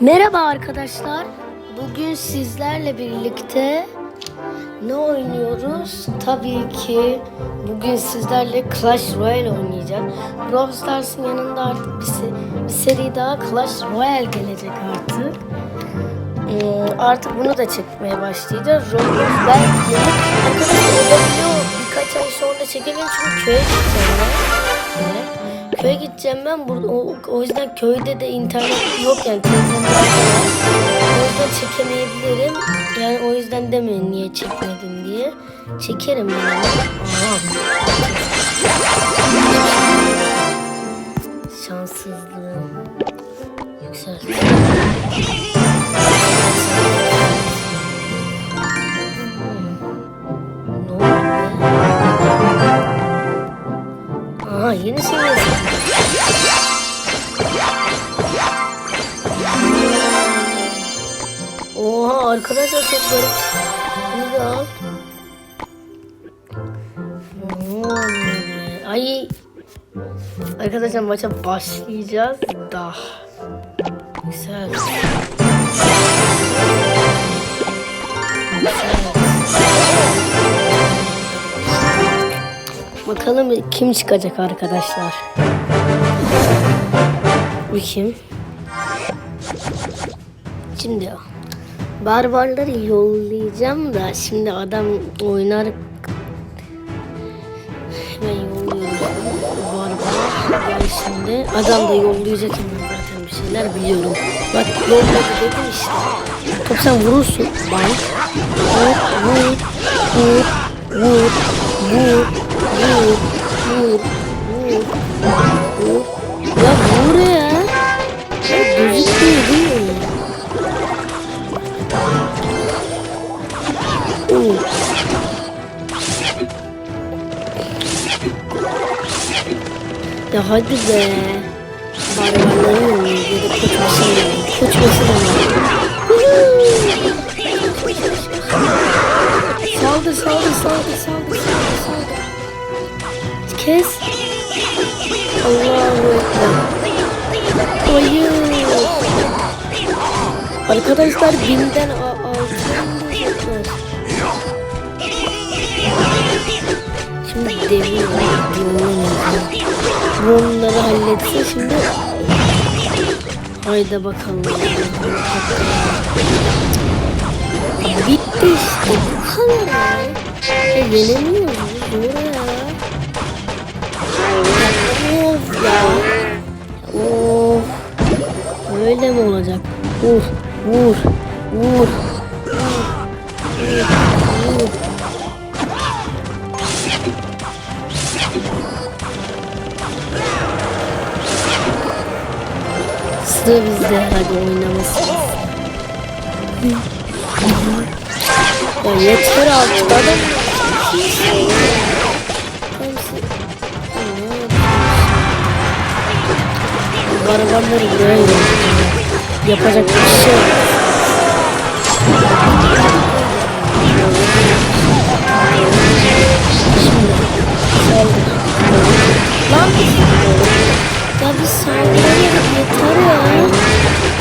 Merhaba arkadaşlar. Bugün sizlerle birlikte ne oynuyoruz? Tabii ki bugün sizlerle Clash Royale oynayacağız. Brawl Stars'ın yanında artık bir, se- bir seri daha Clash Royale gelecek artık. Ee, artık bunu da çekmeye başlayacağız. Roblox belki arkadaşlar olabiliyor. Birkaç ay sonra çekelim çünkü köye gideceğim. Evet. Köye gideceğim ben. Burada, o, o yüzden köyde de internet yok yani telefonda. O yüzden çekemeyebilirim. Yani o yüzden demeyin niye çekmedin diye. Çekerim yani. Aha. Şanssızlığım. Yükseltti. Ay. Arkadaşlar maça başlayacağız da. Güzel. Bakalım kim çıkacak arkadaşlar. Bu kim? Şimdi barbarları yollayacağım da şimdi adam oynar sayesinde adam da yollayacak zaten bir şeyler biliyorum. Bak yolladı dedim işte. Top sen vurursun. Bak. Vur, vur, vur, vur, vur, vur, vur, vur. Ya hadi be. Barbarların ya da kaçması da Kaçması da Saldı saldı saldı saldı saldı saldı. Kes. Allahu Ekber. Hayır. Arkadaşlar binden altın. Şimdi demir var. Demir var. Bunları halletse şimdi. Haydi bakalım. Bitti işte bu kadar ya. E, yenemiyoruz. Zor ya. Of ya. Of. Böyle mi olacak? Vur, vur, vur. Vur, vur. hızlı biz de herhalde oynaması. ya yeter artık adam. Barbarları buraya yapacak bir şey yok. Şimdi, Lan! Ya bir saldıramadık yeter.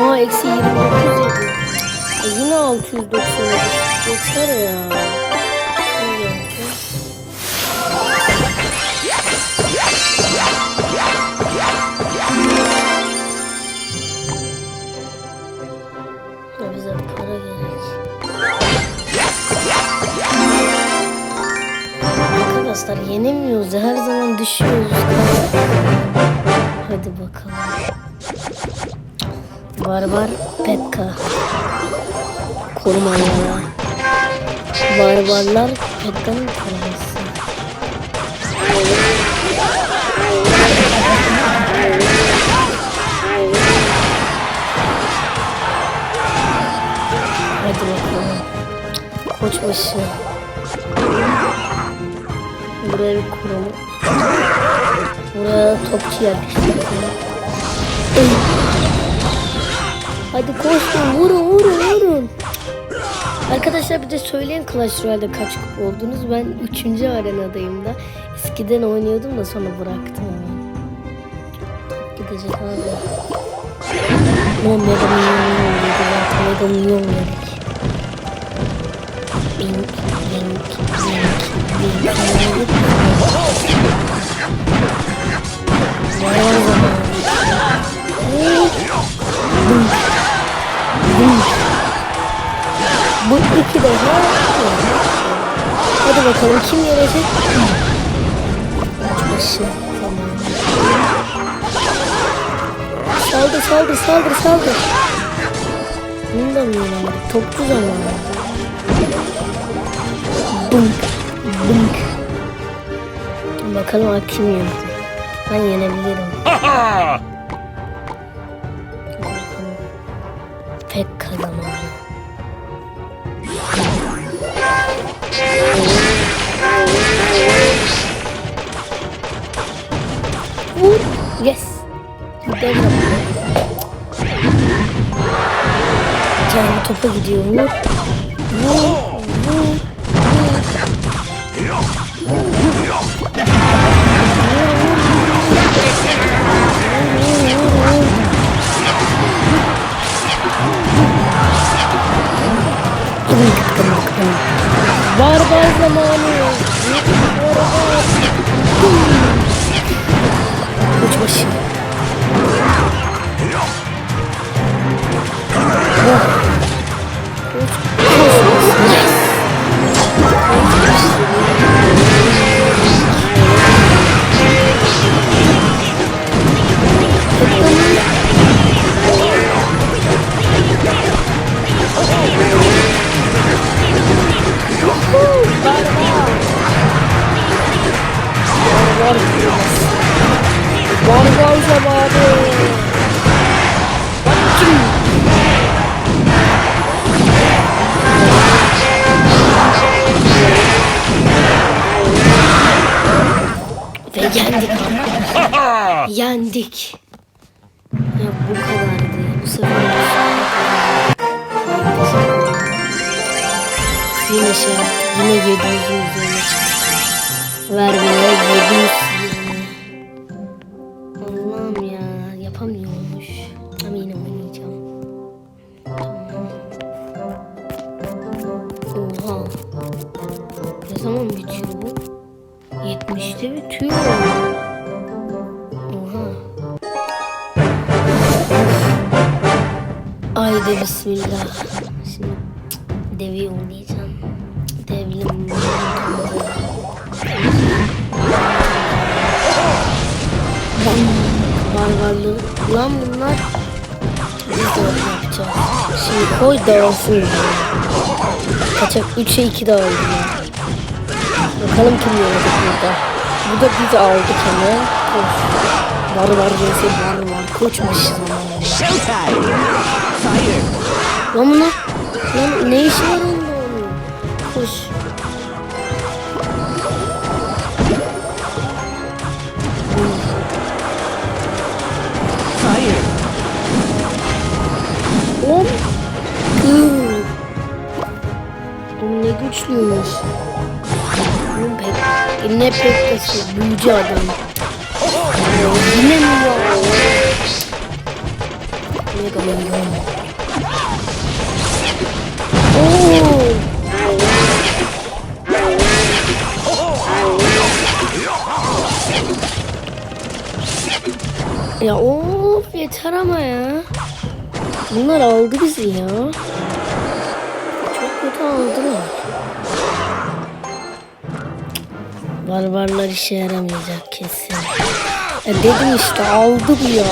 Oha eksi 29 yedi. E yine 690 Yeter? Ya bize para gerek. Arkadaşlar yenemiyoruz. Her zaman düşüyoruz. Hadi bakalım. Barbar Pekka. Korumalara. Barbarlar Pekka'nın koruması. Hadi bakalım. Koçbaşı. Buraya bir kuralım. Buraya topçu yerleştirelim. Hadi koşun vurun vurun vurun. Arkadaşlar bir de söyleyin Clash Royale'de kaç kupa oldunuz. Ben 3. arenadayım da. Eskiden oynuyordum da sonra bıraktım hemen. Gidecek abi. Ne mega milyon oluyordu zaten. Mega milyon verdik. Bink, bink, bink, bink. Vay vay 2 defa. Hadi bakalım kim yenecek? Başı. Tamam. Saldır saldır saldır saldır. Bunu da mı yenildi? Çok güzel ya. Bunk. Bunk. Bakalım artık kim yendi. Ben yenebilirim. Pek kazanamadım. Vur. Yes. Devam. Canlı topa gidiyor. Vur. Vur. Vur. Barbar zamanı. Barbar. Ve yendik. yendik. Ya bu kadardı. Bu sefer Yine şey yaptık. Yine 700'ün üzerine çıktık. Vermeye 720. 70'te bitiyor. Oha. Haydi bismillah. Şimdi devi oynayacağım. Devlim. Barbarlı. Lan bunlar biz de yapacağız. Şimdi koy dağılsın. Kaçak 3'e 2 dağıldı. Bakalım kim yenecek burada. Bu da biz aldık. Koş. Var var vs var var. Koçmuş! Fire! Lan buna. Lan ne işi var pekkası büyücü adam. Yine mi ya? Ne kadar yoğun. Oo. Ya of yeter ama ya. Bunlar aldı bizi ya. Çok kötü aldılar. Barbarlar işe yaramayacak kesin. Ya dedim işte aldı bu ya.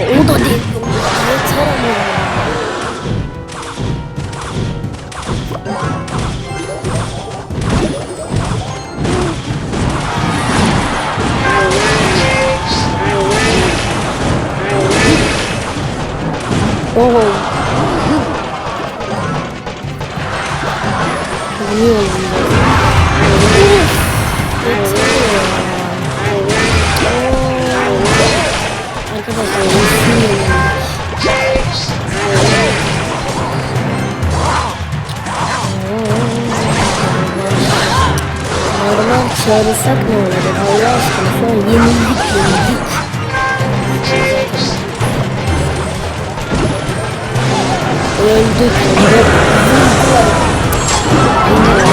Ya o da değil. Yeter ama Normal çağırırsak ne olacak Allah aşkına an yenildik yenildik. Öldük. öldük.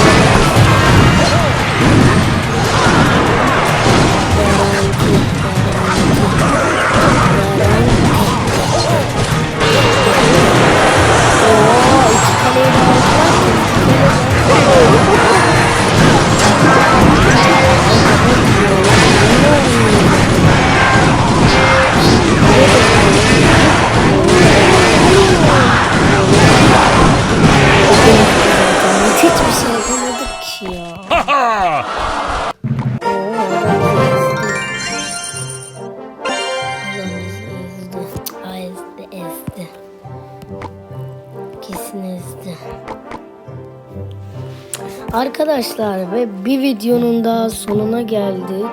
Arkadaşlar ve bir videonun daha sonuna geldik.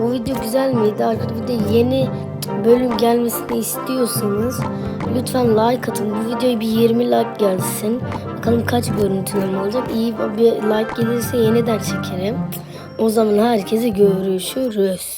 Bu video güzel miydi? Bir de yeni bölüm gelmesini istiyorsanız lütfen like atın. Bu videoya bir 20 like gelsin. Bakalım kaç görüntüleme olacak. İyi bir like gelirse yeniden çekerim. O zaman herkese görüşürüz.